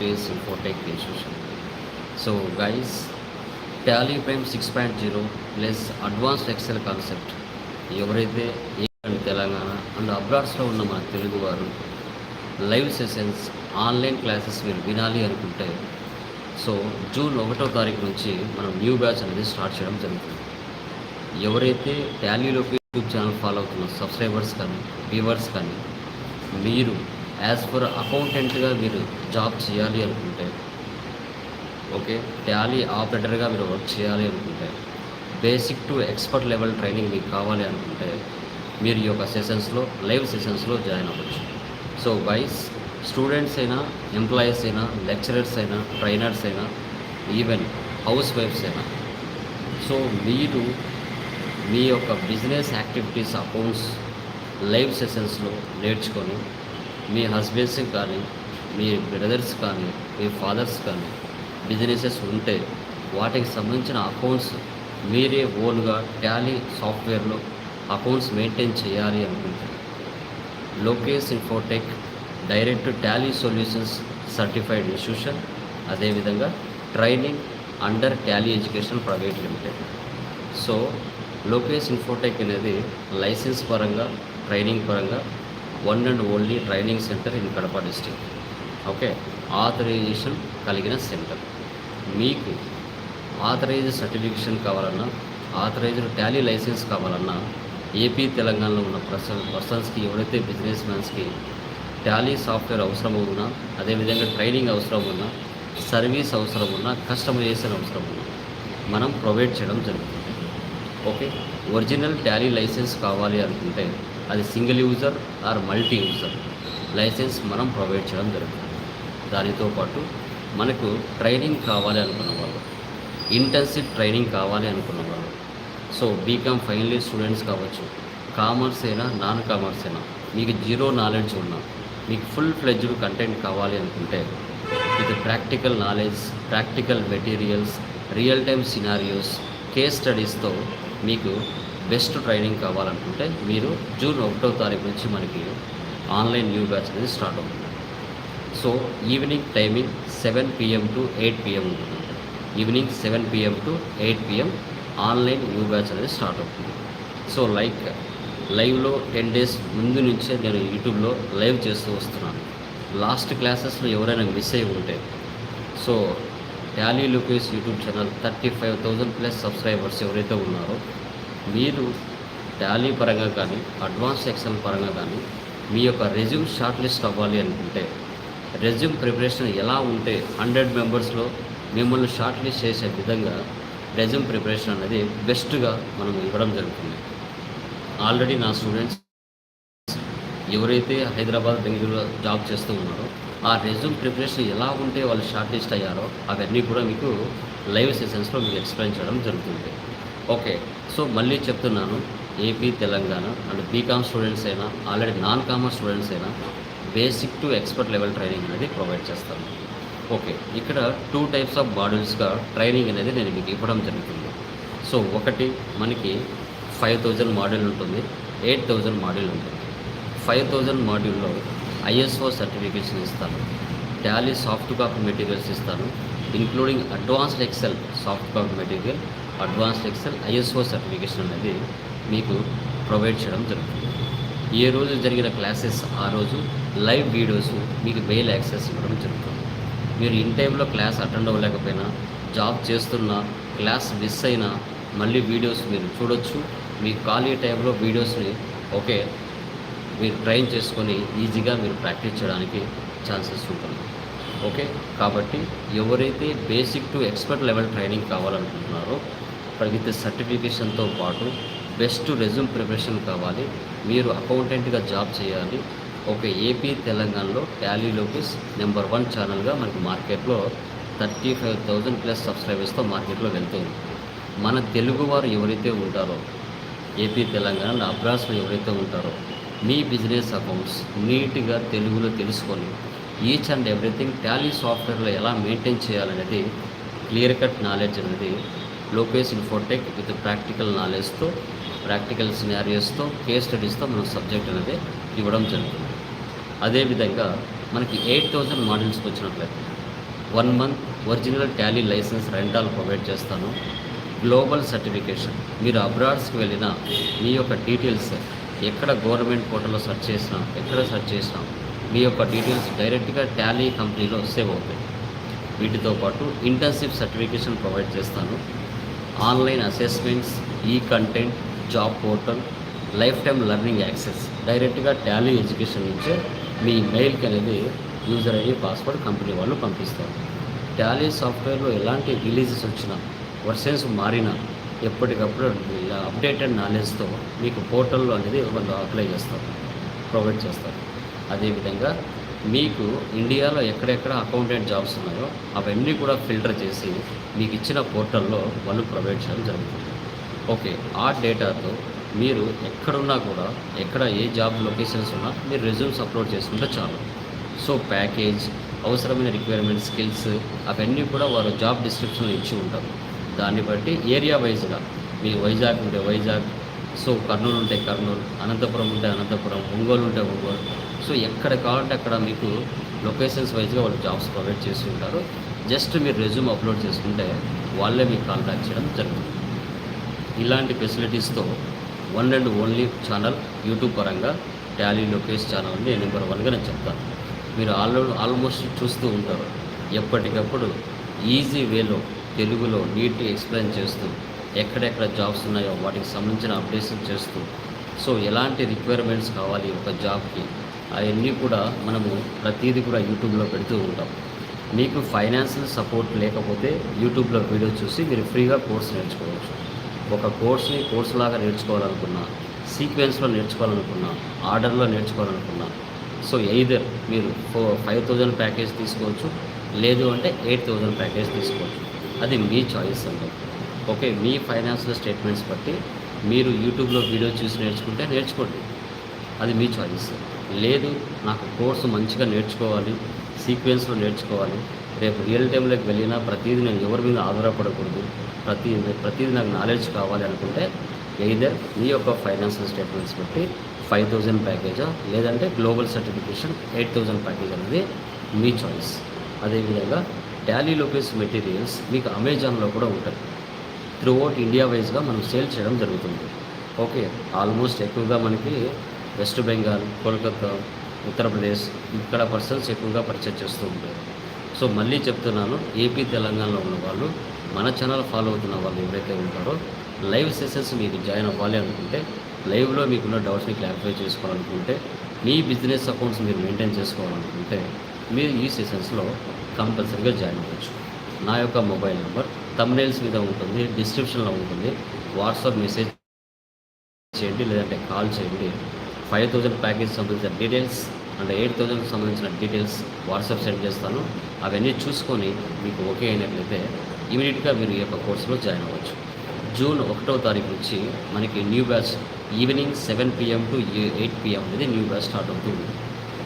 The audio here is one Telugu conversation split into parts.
Space infotech institution so guys Tally prime six point zero plus advanced Excel concept ఎవరైతే తెలంగాణ అండ్ అబ్రాడ్స్లో ఉన్న మన తెలుగు వారు లైవ్ సెషన్స్ ఆన్లైన్ క్లాసెస్ మీరు వినాలి అనుకుంటే సో జూన్ ఒకటో తారీఖు నుంచి మనం న్యూ బ్యాచ్ అనేది స్టార్ట్ చేయడం జరుగుతుంది. ఎవరైతే టాలీలోకి యూట్యూబ్ ఛానల్ ఫాలో అవుతున్న సబ్స్క్రైబర్స్ కానీ వ్యూవర్స్ కానీ మీరు యాజ్ ఫర్ అకౌంటెంట్గా మీరు జాబ్ చేయాలి అనుకుంటే ఓకే టాలీ ఆపరేటర్గా మీరు వర్క్ చేయాలి అనుకుంటే basic to expert level training మీకు కావాలి అనుకుంటే మీరు ఈ యొక్క సెషన్స్లో లైవ్ సెషన్స్లో జాయిన్ అవ్వచ్చు. సో వైస్ స్టూడెంట్స్ అయినా ఎంప్లాయీస్ అయినా లెక్చరర్స్ అయినా ట్రైనర్స్ అయినా ఈవెన్ హౌస్ వైఫ్స్ అయినా సో మీరు మీ యొక్క బిజినెస్ యాక్టివిటీస్ అకౌంట్స్ లైవ్ సెషన్స్లో నేర్చుకొని మీ హస్బెండ్స్కి కానీ మీ బ్రదర్స్ కానీ మీ ఫాదర్స్ కానీ బిజినెసెస్ ఉంటే వాటికి సంబంధించిన అకౌంట్స్ మీరే ఓన్గా టాలీ సాఫ్ట్వేర్లో అకౌంట్స్ మెయింటైన్ చేయాలి అనుకుంటే Lokesh infotech direct Tally solutions certified institution అదేవిధంగా training under Tally education private limited. So Lokesh infotech అనేది లైసెన్స్ పరంగా ట్రైనింగ్ పరంగా one and only training centre in Kadapa district okay authorization కలిగిన సెంటర్ మీకు ఆథరైజ్డ్ సర్టిఫికేషన్ కావాలన్నా ఆథరైజ్డ్ టాలీ లైసెన్స్ కావాలన్నా ఏపీ తెలంగాణలో ఉన్న పర్సన్ పర్సన్స్కి ఎవరైతే బిజినెస్ మ్యాన్స్కి టాలీ సాఫ్ట్వేర్ అవసరం ఉన్నా అదేవిధంగా ట్రైనింగ్ అవసరం ఉన్నా సర్వీస్ అవసరం ఉన్నా కస్టమైజేషన్ అవసరం ఉన్నా మనం ప్రొవైడ్ చేయడం జరుగుతుంది. ఓకే ఒరిజినల్ టాలీ లైసెన్స్ కావాలి అనుకుంటే అది single user or multi user. Licence మనం ప్రొవైడ్ చేయడం జరుగుతుంది. దానితో పాటు మనకు ట్రైనింగ్ కావాలి అనుకున్న వాళ్ళు ఇంటెన్సివ్ ట్రైనింగ్ కావాలి అనుకున్న వాళ్ళు so BCom final year students కావచ్చు కామర్స్ అయినా నాన్ కామర్స్ అయినా మీకు జీరో నాలెడ్జ్ ఉన్నా మీకు ఫుల్ ఫ్లెడ్జ్డ్ కంటెంట్ కావాలి అనుకుంటే ఇది practical knowledge practical materials real time scenarios case స్టడీస్తో మీకు బెస్ట్ ట్రైనింగ్ కావాలనుకుంటే మీరు జూన్ ఒకటో తారీఖు నుంచి మనకి ఆన్లైన్ న్యూ బ్యాచ్ అనేది స్టార్ట్ అవుతుంది. So evening timing seven PM to eight PM ఉంటుంది. Evening seven PM to eight PM online new batch అనేది స్టార్ట్ అవుతుంది. సో లైక్ లైవ్లో టెన్ డేస్ ముందు నుంచే నేను యూట్యూబ్లో లైవ్ చేస్తూ వస్తున్నాను. లాస్ట్ క్లాసెస్లో ఎవరైనా మిస్ అయి ఉంటే so Tally Lokesh YouTube channel thirty five thousand plus subscribers ఎవరైతే ఉన్నారో మీరు టాలీ పరంగా కానీ అడ్వాన్స్ ఎక్సెల్ పరంగా కానీ మీ యొక్క రెజ్యూమ్ షార్ట్ లిస్ట్ అవ్వాలి అనుకుంటే రెజ్యూమ్ ప్రిపరేషన్ ఎలా ఉంటే హండ్రెడ్ మెంబర్స్లో మిమ్మల్ని షార్ట్ లిస్ట్ చేసే విధంగా రెజ్యూమ్ ప్రిపరేషన్ అనేది బెస్ట్గా మనం ఇవ్వడం జరుగుతుంది. ఆల్రెడీ నా స్టూడెంట్స్ ఎవరైతే హైదరాబాద్ బెంగళూరులో జాబ్ చేస్తూ ఉన్నారో ఆ రెజ్యూమ్ ప్రిపరేషన్ ఎలా ఉంటే వాళ్ళు షార్ట్ లిస్ట్ అయ్యారో అవన్నీ కూడా మీకు లైవ్ సెషన్స్లో మీకు ఎక్స్ప్లెయిన్ చేయడం జరుగుతుంది. ఓకే. సో మళ్ళీ చెప్తున్నాను. AP Telangana and BCom students అయినా ఆల్రెడీ నాన్ కామర్స్ స్టూడెంట్స్ అయినా basic to expert level training అనేది ప్రొవైడ్ చేస్తాను. ఓకే. ఇక్కడ టూ టైప్స్ ఆఫ్ మాడ్యూల్స్గా ట్రైనింగ్ అనేది నేను మీకు ఇవ్వడం జరుగుతుంది. సో ఒకటి మనకి ఫైవ్ థౌజండ్ మాడ్యూల్ ఉంటుంది. ఎయిట్ థౌజండ్ మాడ్యూల్ ఉంటుంది. ఫైవ్ థౌజండ్ మాడ్యూల్లో ఐఎస్ఓ సర్టిఫికేషన్ ఇస్తాను. టాలీ సాఫ్ట్ కాపీ మెటీరియల్స్ ఇస్తాను. Including advanced Excel soft copy material advanced Excel ISO certification అనేది మీకు ప్రొవైడ్ చేయడం జరుగుతుంది. ఏ రోజు జరిగిన క్లాసెస్ ఆ రోజు లైవ్ వీడియోస్ మీకు మెయిల్ యాక్సెస్ ఇవ్వడం జరుగుతుంది. మీరు ఇన్ టైంలో క్లాస్ అటెండ్ అవ్వలేకపోయినా జాబ్ చేస్తున్నా క్లాస్ మిస్ అయినా మళ్ళీ వీడియోస్ మీరు చూడొచ్చు. మీ ఖాళీ టైంలో వీడియోస్ని ఓకే మీరు ట్రైన్ చేసుకొని ఈజీగా మీరు ప్రాక్టీస్ చేయడానికి ఛాన్సెస్ ఉంటుంది. ఓకే కాబట్టి ఎవరైతే basic to expert level training కావాలనుకుంటున్నారో with సర్టిఫికేషన్తో పాటు బెస్ట్ రెజ్యూమ్ ప్రిపరేషన్ కావాలి. మీరు అకౌంటెంట్గా జాబ్ చేయాలి. ఒక ఏపీ తెలంగాణలో టాలీలోకి నెంబర్ వన్ ఛానల్గా మనకి మార్కెట్లో థర్టీ ఫైవ్ థౌజండ్ ప్లస్ సబ్స్క్రైబర్స్తో మార్కెట్లో వెళ్తుంది. మన తెలుగువారు ఎవరైతే ఉంటారో ఏపీ తెలంగాణ అబ్రాస్లో ఎవరైతే ఉంటారో మీ బిజినెస్ అకౌంట్స్ నీట్గా తెలుగులో తెలుసుకొని ఈచ్ అండ్ ఎవ్రీథింగ్ టాలీ సాఫ్ట్వేర్లో ఎలా మెయింటైన్ చేయాలనేది క్లియర్ కట్ నాలెడ్జ్ అనేది లోపేస్ ఇన్ఫోటెక్ విత్ ప్రాక్టికల్ నాలెడ్జ్తో ప్రాక్టికల్ సినారియోస్తో కేస్ స్టడీస్తో మనం సబ్జెక్ట్ అనేది ఇవ్వడం జరుగుతుంది. అదేవిధంగా మనకి ఎయిట్ థౌజండ్ మోడల్స్కి వచ్చినట్లయితే one month original Tally licence rental provide చేస్తాను. గ్లోబల్ సర్టిఫికేషన్ మీరు అబ్రాడ్స్కి వెళ్ళిన మీ యొక్క డీటెయిల్స్ ఎక్కడ గవర్నమెంట్ పోర్టల్లో సెర్చ్ చేసినా ఎక్కడ సెర్చ్ చేసినా మీ యొక్క డీటెయిల్స్ డైరెక్ట్గా టాలీ కంపెనీలో సేవ్ అవుతాయి. వీటితో పాటు ఇంటర్న్షిప్ సర్టిఫికేషన్ ప్రొవైడ్ చేస్తాను. ఆన్లైన్ అసెస్మెంట్స్ ఈ content job portal life time learning access డైరెక్ట్గా టాలీ ఎడ్యుకేషన్ నుంచే మీ మెయిల్కి అనేది యూజర్ ఐడి పాస్వర్డ్ కంపెనీ వాళ్ళు పంపిస్తారు. టాలీ సాఫ్ట్వేర్లో ఎలాంటి రిలీజెస్ వచ్చినా వర్షన్స్ మారినా ఎప్పటికప్పుడు అప్డేటెడ్ నాలెడ్జ్తో మీకు పోర్టల్లో అనేది వాళ్ళు అప్లై చేస్తారు ప్రొవైడ్ చేస్తారు. అదేవిధంగా మీకు ఇండియాలో ఎక్కడెక్కడ అకౌంటెంట్ జాబ్స్ ఉన్నాయో అవన్నీ కూడా ఫిల్టర్ చేసి మీకు ఇచ్చిన పోర్టల్లో వాళ్ళు ప్రొవైడ్ చేయడం జరుగుతుంది. ఓకే ఆ డేటాతో మీరు ఎక్కడున్నా కూడా ఎక్కడ ఏ జాబ్ లొకేషన్స్ ఉన్నా మీరు రెజ్యూమ్స్ అప్లోడ్ చేసుకుంటే చాలు. సో ప్యాకేజ్ అవసరమైన రిక్వైర్మెంట్ స్కిల్స్ అవన్నీ కూడా వారు జాబ్ డిస్క్రిప్షన్లో ఇచ్చి ఉంటారు. దాన్ని బట్టి ఏరియా వైజ్గా మీ వైజాగ్ ఉంటే వైజాగ్ సో కర్నూలు ఉంటే కర్నూలు అనంతపురం ఉంటే అనంతపురం ఒంగోలు ఉంటే ఒంగోలు సో ఎక్కడ కావాలంటే అక్కడ మీకు లొకేషన్స్ వైజ్గా వాళ్ళు జాబ్స్ ప్రొవైడ్ చేసి ఉంటారు. జస్ట్ మీరు రెజ్యూమ్ అప్లోడ్ చేసుకుంటే వాళ్ళే మీకు కాంటాక్ట్ చేయడం జరుగుతుంది. ఇలాంటి ఫెసిలిటీస్తో one and only channel YouTube పరంగా టాలీ లొకేష్ ఛానల్ని నేను నెంబర్ వన్గా నేను చెప్తాను. మీరు ఆల్రెడీ ఆల్మోస్ట్ చూస్తూ ఉంటారు. ఎప్పటికప్పుడు ఈజీ వేలో తెలుగులో నీట్గా ఎక్స్ప్లెయిన్ చేస్తూ ఎక్కడెక్కడ జాబ్స్ ఉన్నాయో వాటికి సంబంధించిన అప్డేషన్ చేస్తూ సో ఎలాంటి రిక్వైర్మెంట్స్ కావాలి ఒక జాబ్కి? అవన్నీ కూడా మనము ప్రతిదీ కూడా యూట్యూబ్లో పెడుతూ ఉంటాం. మీకు ఫైనాన్షియల్ సపోర్ట్ లేకపోతే యూట్యూబ్లో వీడియో చూసి మీరు ఫ్రీగా కోర్స్ నేర్చుకోవచ్చు. ఒక కోర్స్ని కోర్స్ లాగా నేర్చుకోవాలనుకున్నా సీక్వెన్స్లో నేర్చుకోవాలనుకున్నా ఆర్డర్లో నేర్చుకోవాలనుకున్నా సో ఎయిదర్ మీరు ఫో ఫైవ్ థౌజండ్ ప్యాకేజ్ తీసుకోవచ్చు లేదు అంటే ఎయిట్ థౌజండ్ ప్యాకేజ్ తీసుకోవచ్చు. అది మీ చాయిస్ అండి. ఓకే మీ ఫైనాన్షియల్ స్టేట్మెంట్స్ బట్టి మీరు యూట్యూబ్లో వీడియో చూసి నేర్చుకుంటే నేర్చుకోండి. అది మీ చాయిస్. లేదు నాకు కోర్సు మంచిగా నేర్చుకోవాలి సీక్వెన్స్లో నేర్చుకోవాలి. రేపు రియల్ టైంలోకి వెళ్ళినా ప్రతిదీ నేను ఎవరి మీద ఆధారపడకూడదు. ప్రతి ప్రతిదీ నాకు నాలెడ్జ్ కావాలి అనుకుంటే ఎయిదర్ మీ యొక్క ఫైనాన్షియల్ స్టేట్మెంట్స్ బట్టి ఫైవ్ థౌజండ్ ప్యాకేజా లేదంటే global certification eight thousand package అనేది మీ చాయిస్ అదేవిధంగా టాలీ లోకేస్ మెటీరియల్స్ మీకు అమెజాన్లో కూడా ఉంటాయి. త్రూ అవుట్ ఇండియా వైజ్గా మనం సేల్ చేయడం జరుగుతుంది. ఓకే ఆల్మోస్ట్ ఎక్కువగా మనకి వెస్ట్ బెంగాల్ కోల్కతా ఉత్తరప్రదేశ్ ఇక్కడ పర్సన్స్ ఎక్కువగా పర్చేజ్ చేస్తూ ఉంటారు. సో మళ్ళీ చెప్తున్నాను ఏపీ తెలంగాణలో ఉన్న వాళ్ళు మన ఛానల్ ఫాలో అవుతున్న వాళ్ళు ఎవరైతే ఉంటారో లైవ్ సెషన్స్ మీకు జాయిన్ అవ్వాలి అనుకుంటే లైవ్లో మీకున్న డౌట్స్ని క్లారిఫై చేసుకోవాలనుకుంటే మీ బిజినెస్ అకౌంట్స్ మీరు మెయింటైన్ చేసుకోవాలనుకుంటే మీరు ఈ సెషన్స్లో కంపల్సరీగా జాయిన్ అవ్వచ్చు. నా యొక్క మొబైల్ నెంబర్ తమ్నైల్స్ మీద ఉంటుంది డిస్క్రిప్షన్లో ఉంటుంది. వాట్సాప్ మెసేజ్ చేయండి లేదంటే కాల్ చేయండి. ఫైవ్ థౌజండ్ ప్యాకేజ్ సంబంధించిన డీటెయిల్స్ అండ్ ఎయిట్ థౌజండ్కి సంబంధించిన డీటెయిల్స్ వాట్సాప్ సెండ్ చేస్తాను. అవన్నీ చూసుకొని మీకు ఓకే అయినట్లయితే ఇమీడియట్గా మీరు ఈ యొక్క కోర్సులో జాయిన్ అవ్వచ్చు. జూన్ ఒకటో తారీఖు నుంచి మనకి new batch evening seven PM to eight PM అనేది న్యూ బ్యాచ్ స్టార్ట్ అవుతుంది.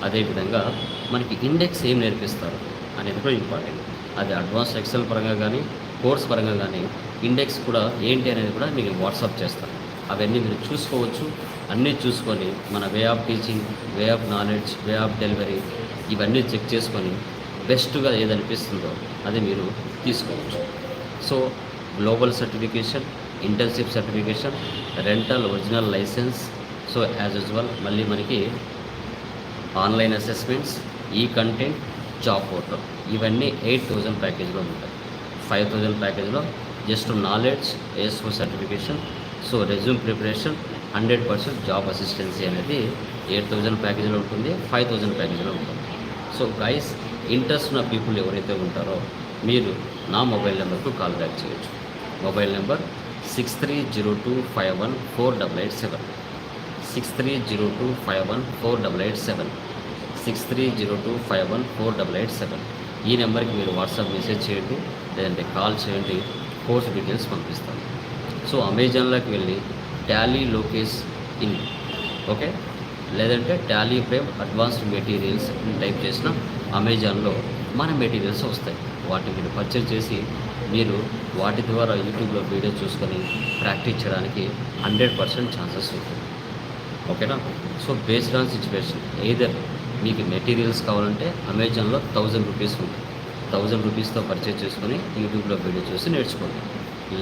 అదేవిధంగా మనకి ఇండెక్స్ ఏం నేర్పిస్తారు అనేది కూడా ఇంపార్టెంట్ అది అడ్వాన్స్ ఎక్సెల్ పరంగా కానీ కోర్స్ పరంగా కానీ ఇండెక్స్ కూడా ఏంటి అనేది కూడా మీకు వాట్సాప్ చేస్తాను అవన్నీ మీరు చూసుకోవచ్చు. అన్నీ చూసుకొని మన way of teaching way of knowledge way of delivery ఇవన్నీ చెక్ చేసుకొని బెస్ట్గా ఏదనిపిస్తుందో అది మీరు తీసుకోవచ్చు. So global certification internship certification rental original licence so as usual మళ్ళీ మనకి ఆన్లైన్ అసెస్మెంట్స్ ఈ కంటెంట్ జాబ్ పోర్టల్ ఇవన్నీ ఎయిట్ థౌజండ్ ప్యాకేజ్లో ఉంటాయి. Five thousand ప్యాకేజ్లో just knowledge ASO certification so resume preparation hundred percent job assistance అనేది ఎయిట్ థౌజండ్ ప్యాకేజ్లో ఉంటుంది ఫైవ్ థౌజండ్ ప్యాకేజ్లో ఉంటుంది. సో గైస్ ఇంట్రెస్ట్ ఉన్న పీపుల్ ఎవరైతే ఉంటారో మీరు నా మొబైల్ నెంబర్కు కాల్ బ్యాక్ చేయొచ్చు. Mobile number six three zero two five one four double eight seven six three zero two five one four double eight seven six three zero two five one four double eight seven ఈ నెంబర్కి మీరు వాట్సాప్ మెసేజ్ చేయండి లేదంటే కాల్ చేయండి కోర్స్ డీటెయిల్స్ పంపిస్తాను. సో అమెజాన్లోకి వెళ్ళి టాలీ లోకేష్ ఇన్ ఓకే లేదంటే Tally Prime advanced materials type చేసిన అమెజాన్లో మన మెటీరియల్స్ వస్తాయి. వాటిని మీరు పర్చేజ్ చేసి మీరు వాటి ద్వారా యూట్యూబ్లో వీడియో చూసుకొని ప్రాక్టీస్ చేయడానికి హండ్రెడ్ పర్సెంట్ ఛాన్సెస్ ఉంటుంది. ఓకేనా so based on situation either మీకు మెటీరియల్స్ కావాలంటే అమెజాన్లో థౌజండ్ రూపీస్ ఉంటుంది థౌజండ్ రూపీస్తో పర్చేజ్ చేసుకొని యూట్యూబ్లో వీడియో చూసి నేర్చుకోండి.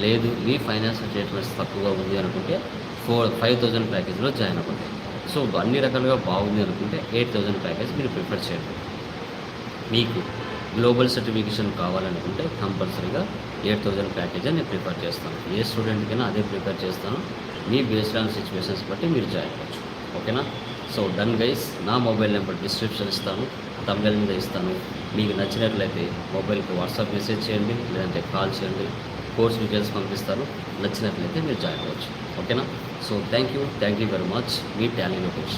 లేదు మీ ఫైనాన్షియల్ స్టేట్మెంట్స్ తక్కువగా ఉంది అనుకుంటే ఫోర్ ఫైవ్ థౌజండ్ ప్యాకేజ్లో జాయిన్ అవ్వండి. సో అన్ని రకాలుగా బాగుంది అనుకుంటే ఎయిట్ థౌజండ్ ప్యాకేజ్ మీరు ప్రిఫర్ చేయండి. మీకు గ్లోబల్ సర్టిఫికేషన్ కావాలనుకుంటే కంపల్సరీగా ఎయిట్ థౌజండ్ ప్యాకేజ్ నేను ప్రిఫర్ చేస్తాను. ఏ స్టూడెంట్కైనా అదే ప్రిఫర్ చేస్తాను. మీ బేస్డ్ ఆన్ సిచ్యువేషన్స్ బట్టి మీరు జాయిన్ అవ్వచ్చు. ఓకేనా? సో డన్ గైస్ నా మొబైల్ నెంబర్ డిస్క్రిప్షన్ ఇస్తాను. తమిళ మీద ఇస్తాను. మీకు నచ్చినట్లయితే మొబైల్కి వాట్సాప్ మెసేజ్ చేయండి లేదంటే కాల్ చేయండి. కోర్స్ డీటెయిల్స్ పంపిస్తాను నచ్చినట్లయితే మీరు జాయిన్ అవ్వచ్చు. ఓకేనా? So thank you thank you very much me Tally Lokesh